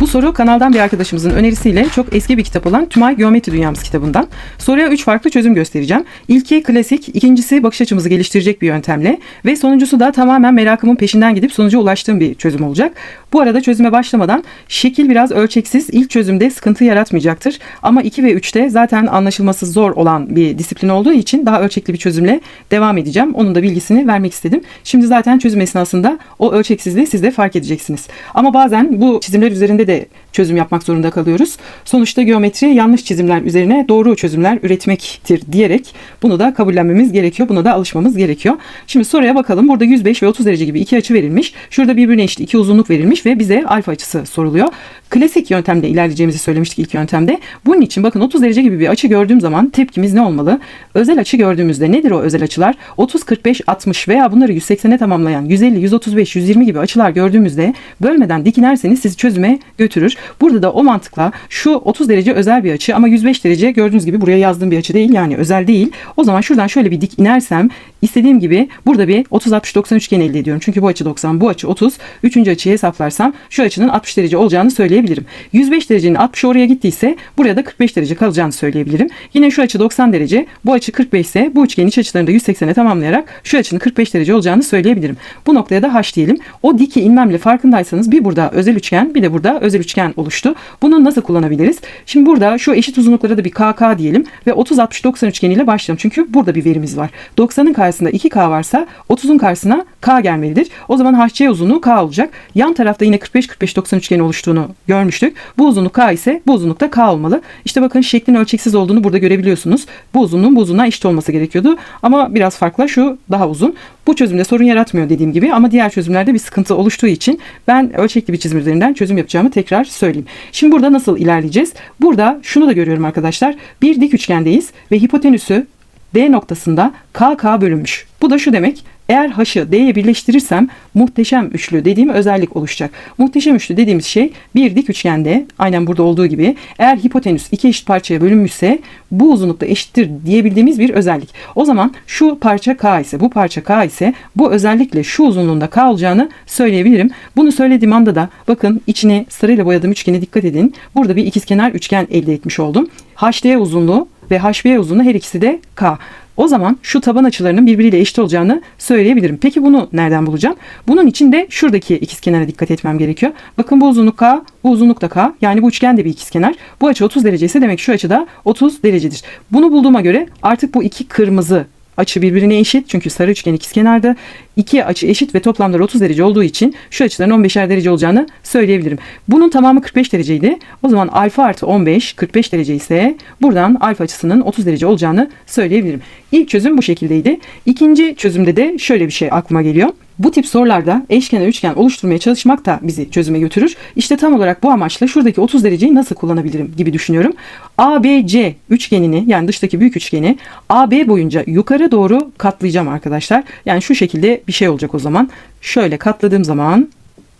Bu soru kanaldan bir arkadaşımızın önerisiyle çok eski bir kitap olan Tümay Geometri Dünyamız kitabından. Soruya 3 farklı çözüm göstereceğim. İlki klasik, ikincisi bakış açımızı geliştirecek bir yöntemle ve sonuncusu da tamamen merakımın peşinden gidip sonuca ulaştığım bir çözüm olacak. Bu arada çözüme başlamadan şekil biraz ölçeksiz, ilk çözümde sıkıntı yaratmayacaktır. Ama 2 ve 3'te zaten anlaşılması zor olan bir disiplin olduğu için daha ölçekli bir çözümle devam edeceğim. Onun da bilgisini vermek istedim. Şimdi zaten çözüm esnasında o ölçeksizliği siz de fark edeceksiniz. Ama bazen bu çizimler üzerinde de çözüm yapmak zorunda kalıyoruz. Sonuçta geometri yanlış çizimler üzerine doğru çözümler üretmektir diyerek bunu da kabullenmemiz gerekiyor. Buna da alışmamız gerekiyor. Şimdi soruya bakalım. Burada 105 ve 30 derece gibi iki açı verilmiş. Şurada birbirine eşit iki uzunluk verilmiş ve bize alfa açısı soruluyor. Klasik yöntemde ilerleyeceğimizi söylemiştik ilk yöntemde. Bunun için bakın 30 derece gibi bir açı gördüğüm zaman tepkimiz ne olmalı? Özel açı gördüğümüzde nedir o özel açılar? 30, 45, 60 veya bunları 180'e tamamlayan 150, 135, 120 gibi açılar gördüğümüzde bölmeden dikinerseniz sizi çözüme götürür. Burada da o mantıkla şu 30 derece özel bir açı ama 105 derece gördüğünüz gibi buraya yazdığım bir açı değil yani özel değil. O zaman şuradan şöyle bir dik inersem istediğim gibi burada bir 30 60 90 üçgen elde ediyorum. Çünkü bu açı 90, bu açı 30. Üçüncü açıyı hesaplarsam şu açının 60 derece olacağını söyleyebilirim. 105 derecenin 60 oraya gittiyse buraya da 45 derece kalacağını söyleyebilirim. Yine şu açı 90 derece, bu açı 45 ise bu üçgenin iç açılarını da 180'e tamamlayarak şu açının 45 derece olacağını söyleyebilirim. Bu noktaya da h diyelim. O diki inmemle farkındaysanız bir burada özel üçgen bir de burada özel üçgen oluştu. Bunu nasıl kullanabiliriz? Şimdi burada şu eşit uzunluklara da bir KK diyelim ve 30 60 90 üçgeniyle başlayalım. Çünkü burada bir verimiz var. 90'ın karşısında 2K varsa 30'un karşısına K gelmelidir. O zaman HC uzunluğu K olacak. Yan tarafta yine 45 45 90 üçgeni oluştuğunu görmüştük. Bu uzunluk K ise bu uzunluk da K olmalı. İşte bakın şeklin ölçeksiz olduğunu burada görebiliyorsunuz. Bu uzunluğun bu uzunluğa eşit olması gerekiyordu. Ama biraz farklı şu daha uzun. Bu çözümde sorun yaratmıyor dediğim gibi ama diğer çözümlerde bir sıkıntı oluştuğu için ben ölçekli bir çizim üzerinden çözüm yapacağımı tekrar söyleyeyim. Şimdi burada nasıl ilerleyeceğiz? Burada şunu da görüyorum arkadaşlar. Bir dik üçgendeyiz ve hipotenüsü D noktasında KK bölünmüş. Bu da şu demek. Eğer H'ı D'ye birleştirirsem muhteşem üçlü dediğim özellik oluşacak. Muhteşem üçlü dediğimiz şey bir dik üçgende aynen burada olduğu gibi eğer hipotenüs iki eşit parçaya bölünmüşse bu uzunlukta eşittir diyebildiğimiz bir özellik. O zaman şu parça K ise bu parça K ise bu özellikle şu uzunluğunda K olacağını söyleyebilirim. Bunu söylediğim anda da bakın içine sarıyla boyadığım üçgene dikkat edin. Burada bir ikizkenar üçgen elde etmiş oldum. HD uzunluğu ve HB uzunluğu her ikisi de K. O zaman şu taban açılarının birbiriyle eşit olacağını söyleyebilirim. Peki bunu nereden bulacağım? Bunun için de şuradaki ikizkenara dikkat etmem gerekiyor. Bakın bu uzunluk K, bu uzunluk da K. Yani bu üçgen de bir ikizkenar. Bu açı 30 derece ise demek şu açı da 30 derecedir. Bunu bulduğuma göre artık bu iki kırmızı açı birbirine eşit. Çünkü sarı üçgen ikizkenarda. İki açı eşit ve toplamları 30 derece olduğu için şu açıların 15'er derece olacağını söyleyebilirim. Bunun tamamı 45 dereceydi. O zaman alfa artı 15 45 derece ise buradan alfa açısının 30 derece olacağını söyleyebilirim. İlk çözüm bu şekildeydi. İkinci çözümde de şöyle bir şey aklıma geliyor. Bu tip sorularda eşkenar üçgen oluşturmaya çalışmak da bizi çözüme götürür. İşte tam olarak bu amaçla şuradaki 30 dereceyi nasıl kullanabilirim gibi düşünüyorum. ABC üçgenini yani dıştaki büyük üçgeni AB boyunca yukarı doğru katlayacağım arkadaşlar. Yani şu şekilde bir şey olacak o zaman. Şöyle katladığım zaman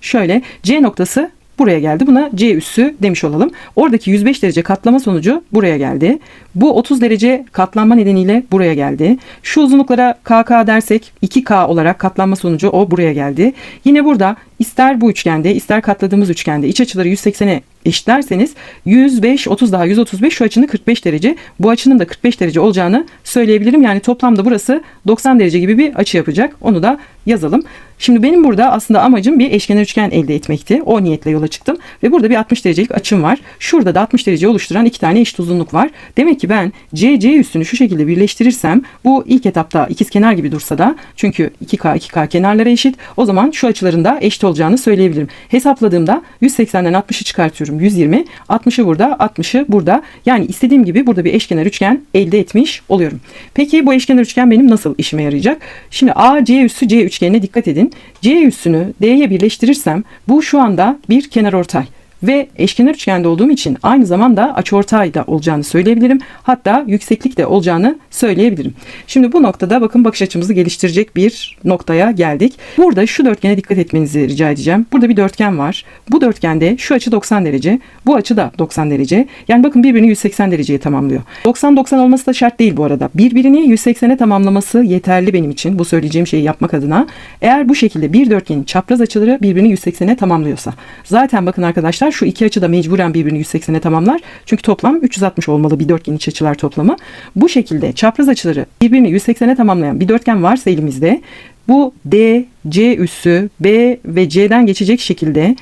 şöyle C noktası buraya geldi. Buna C üssü demiş olalım. Oradaki 105 derece katlama sonucu buraya geldi. Bu 30 derece katlanma nedeniyle buraya geldi. Şu uzunluklara KK dersek 2K olarak katlanma sonucu o buraya geldi. Yine burada ister bu üçgende ister katladığımız üçgende iç açıları 180'e eşitlerseniz 105 30 daha 135 şu açının 45 derece bu açının da 45 derece olacağını söyleyebilirim. Yani toplamda burası 90 derece gibi bir açı yapacak. Onu da yazalım. Şimdi benim burada aslında amacım bir eşkenar üçgen elde etmekti. O niyetle yola çıktım ve burada bir 60 derecelik açım var. Şurada da 60 derece oluşturan iki tane eşit uzunluk var. Demek ki ben CC üstünü şu şekilde birleştirirsem bu ilk etapta ikiz kenar gibi dursa da çünkü 2K 2K kenarlara eşit. O zaman şu açıların da eşit olacağını söyleyebilirim. Hesapladığımda 180'den 60'ı çıkartıyorum 120. 60'ı burada 60'ı burada. Yani istediğim gibi burada bir eşkenar üçgen elde etmiş oluyorum. Peki bu eşkenar üçgen benim nasıl işime yarayacak? Şimdi AC üssü C üçgenine dikkat edin. C üssünü D'ye birleştirirsem bu şu anda bir kenar ortay ve eşkenar üçgende olduğum için aynı zamanda açıortay da olacağını söyleyebilirim. Hatta yükseklik de olacağını söyleyebilirim. Şimdi bu noktada bakın bakış açımızı geliştirecek bir noktaya geldik. Burada şu dörtgene dikkat etmenizi rica edeceğim. Burada bir dörtgen var. Bu dörtgende şu açı 90 derece, bu açı da 90 derece. Yani bakın birbirini 180 dereceye tamamlıyor. 90-90 olması da şart değil bu arada. Birbirini 180'e tamamlaması yeterli benim için bu söyleyeceğim şeyi yapmak adına. Eğer bu şekilde bir dörtgenin çapraz açıları birbirini 180'e tamamlıyorsa. Zaten bakın arkadaşlar arkadaşlar. Şu iki açı da mecburen birbirini 180'e tamamlar. Çünkü toplam 360 olmalı bir dörtgen iç açılar toplamı. Bu şekilde çapraz açıları birbirini 180'e tamamlayan bir dörtgen varsa elimizde bu D, C üssü, B ve C'den geçecek şekilde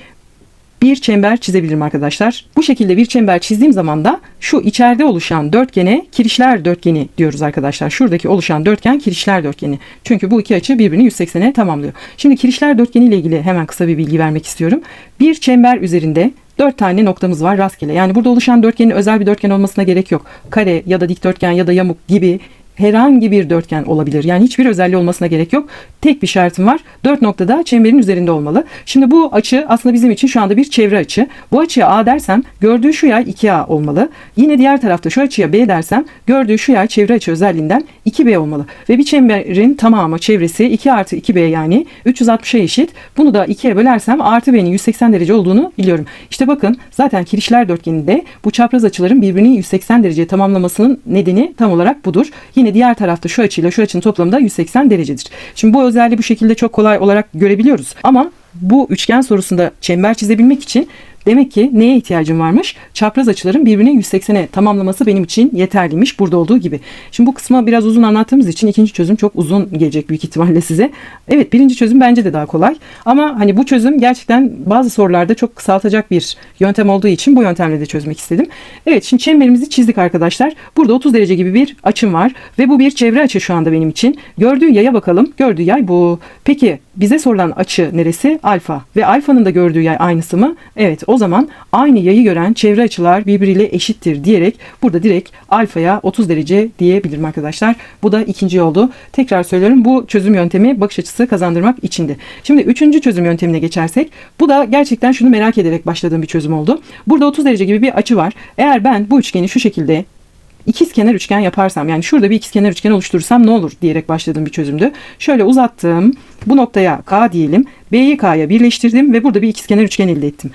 bir çember çizebilirim arkadaşlar. Bu şekilde bir çember çizdiğim zaman da şu içeride oluşan dörtgene kirişler dörtgeni diyoruz arkadaşlar. Şuradaki oluşan dörtgen kirişler dörtgeni. Çünkü bu iki açı birbirini 180'e tamamlıyor. Şimdi kirişler dörtgeni ile ilgili hemen kısa bir bilgi vermek istiyorum. Bir çember üzerinde dört tane noktamız var rastgele. Yani burada oluşan dörtgenin özel bir dörtgen olmasına gerek yok. Kare ya da dikdörtgen ya da yamuk gibi herhangi bir dörtgen olabilir. Yani hiçbir özelliği olmasına gerek yok. Tek bir şartım var. Dört noktada çemberin üzerinde olmalı. Şimdi bu açı aslında bizim için şu anda bir çevre açı. Bu açıya A dersem gördüğü şu yay 2A olmalı. Yine diğer tarafta şu açıya B dersem gördüğü şu yay çevre açı özelliğinden 2B olmalı. Ve bir çemberin tamamı çevresi 2 artı 2B yani 360'a eşit. Bunu da 2'ye bölersem artı B'nin 180 derece olduğunu biliyorum. İşte bakın zaten kirişler dörtgeninde bu çapraz açıların birbirini 180 derece tamamlamasının nedeni tam olarak budur. Yine diğer tarafta şu açıyla şu açının toplamı da 180 derecedir. Şimdi bu özelliği bu şekilde çok kolay olarak görebiliyoruz. Ama bu üçgen sorusunda çember çizebilmek için Demek ki neye ihtiyacım varmış? Çapraz açıların birbirine 180'e tamamlaması benim için yeterliymiş burada olduğu gibi. Şimdi bu kısmı biraz uzun anlattığımız için ikinci çözüm çok uzun gelecek büyük ihtimalle size. Evet birinci çözüm bence de daha kolay. Ama hani bu çözüm gerçekten bazı sorularda çok kısaltacak bir yöntem olduğu için bu yöntemle de çözmek istedim. Evet şimdi çemberimizi çizdik arkadaşlar. Burada 30 derece gibi bir açım var ve bu bir çevre açı şu anda benim için. Gördüğü yaya bakalım. Gördüğü yay bu. Peki bize sorulan açı neresi? Alfa. Ve alfanın da gördüğü yay aynısı mı? Evet o zaman aynı yayı gören çevre açılar birbiriyle eşittir diyerek burada direkt alfaya 30 derece diyebilirim arkadaşlar. Bu da ikinci oldu. Tekrar söylüyorum bu çözüm yöntemi bakış açısı kazandırmak içindi. Şimdi üçüncü çözüm yöntemine geçersek bu da gerçekten şunu merak ederek başladığım bir çözüm oldu. Burada 30 derece gibi bir açı var. Eğer ben bu üçgeni şu şekilde ikizkenar üçgen yaparsam yani şurada bir ikizkenar üçgen oluşturursam ne olur diyerek başladığım bir çözümdü. Şöyle uzattım. Bu noktaya K diyelim. B'yi K'ya birleştirdim ve burada bir ikizkenar üçgen elde ettim.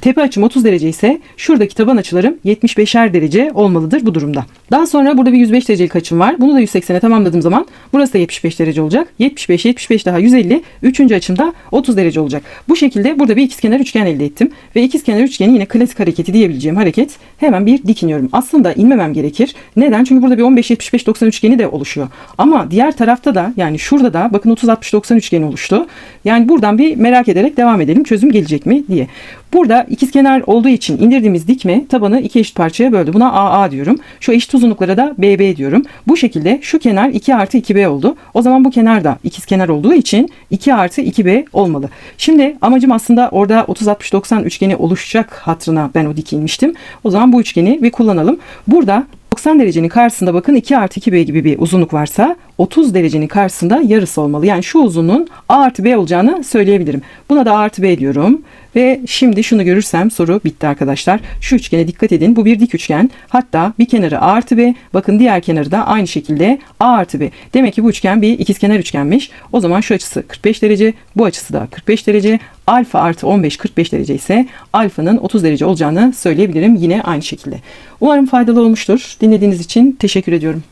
Tepe açım 30 derece ise şuradaki taban açılarım 75'er derece olmalıdır bu durumda. Daha sonra burada bir 105 derecelik açım var. Bunu da 180'e tamamladığım zaman burası da 75 derece olacak. 75, 75 daha 150. Üçüncü açımda 30 derece olacak. Bu şekilde burada bir ikizkenar üçgen elde ettim. Ve ikizkenar üçgeni yine klasik hareketi diyebileceğim hareket hemen bir dik iniyorum. Aslında inmemem gerekir. Neden? Çünkü burada bir 15, 75, 90 üçgeni de oluşuyor. Ama diğer tarafta da yani şurada da bakın 30, 60, 90 üçgeni oluştu. Yani buradan bir merak ederek devam edelim. Çözüm gelecek mi diye. Burada ikizkenar olduğu için indirdiğimiz dikme tabanı iki eşit parçaya böldü. Buna AA diyorum. Şu eşit uzunluklara da BB diyorum. Bu şekilde şu kenar 2 artı 2B oldu. O zaman bu kenar da ikizkenar olduğu için 2 artı 2B olmalı. Şimdi amacım aslında orada 30 60 90 üçgeni oluşacak hatırına ben o dik inmiştim. O zaman bu üçgeni bir kullanalım. Burada 90 derecenin karşısında bakın 2 artı 2B gibi bir uzunluk varsa 30 derecenin karşısında yarısı olmalı. Yani şu uzunluğun A artı B olacağını söyleyebilirim. Buna da A artı B diyorum. Ve şimdi şunu görürsem soru bitti arkadaşlar. Şu üçgene dikkat edin. Bu bir dik üçgen. Hatta bir kenarı A artı B. Bakın diğer kenarı da aynı şekilde A artı B. Demek ki bu üçgen bir ikizkenar üçgenmiş. O zaman şu açısı 45 derece. Bu açısı da 45 derece. Alfa artı 15 45 derece ise alfanın 30 derece olacağını söyleyebilirim yine aynı şekilde. Umarım faydalı olmuştur. Dinlediğiniz için teşekkür ediyorum.